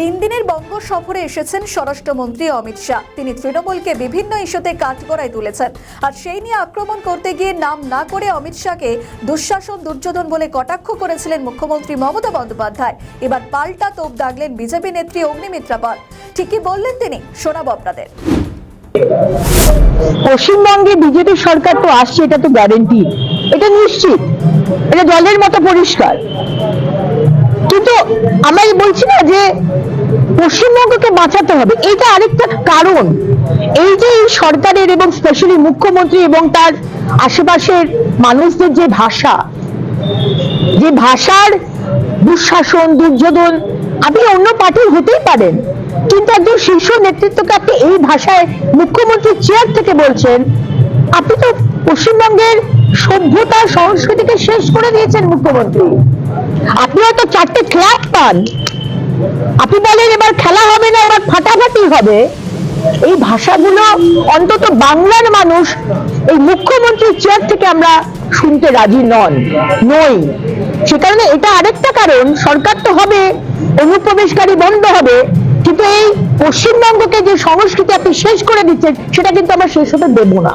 তিন দিনের বঙ্গ সফরে এসেছেন স্বরাষ্ট্রমন্ত্রী অমিত শাহ। তিনি তৃণমূলকে বিভিন্ন ইস্যুতে কাঠগড়ায় তুলেছেন। আর সেই নিয়ে আক্রমণ করতে গিয়ে নাম না করে অমিত শাহকে দুঃশাসন, দুর্যোধন বলে কটাক্ষ করেছিলেন মুখ্যমন্ত্রী মমতা বন্দ্যোপাধ্যায়। এবার পাল্টা তোপ দাগলেন বিজেপি নেত্রী অগ্নিমিত্রা পাল। ঠিকই বললেন তিনি। শোনাবো আপনাদের। পশ্চিমবঙ্গে বিজেপি সরকার তো আসছে, এটা তো গ্যারেন্টি এটা নিশ্চিত। এটা জলের মতো পরিষ্কার। আমরা বলছি না যে পশ্চিমবঙ্গকে বাঁচাতে হবে এটা আরেকটা কারণ। এই যে এই সরকারের এবং স্পেশালি মুখ্যমন্ত্রী এবং তার আশেপাশের মানুষদের যে ভাষা, যে ভাষার দুঃশাসন, দুর্যোধন, আপনি অন্য পার্টির হতেই পারেন, কিন্তু একজন শীর্ষ নেতৃত্বকে আপনি এই ভাষায় মুখ্যমন্ত্রীর চেয়ার থেকে বলছেন, আপনি তো পশ্চিমবঙ্গের সভ্যতা সংস্কৃতিকে শেষ করে দিয়েছেন মুখ্যমন্ত্রী। আপনি হয়তো চারটে ক্লাব পান। আপনি বলেন এবার খেলা হবে না, এবার ফাটাফাটি হবে। এই ভাষাগুলো অন্তত বাংলার মানুষ এই মুখ্যমন্ত্রীর চেয়ার থেকে আমরা শুনতে রাজি নন, নই। সে কারণে এটা আরেকটা কারণ, সরকার তো হবে, অনুপ্রবেশকারী বন্ধ হবে, কিন্তু এই পশ্চিমবঙ্গকে যে সংস্কৃতি আপনি শেষ করে দিচ্ছেন, সেটা কিন্তু আমরা শেষ হতে দেবো না।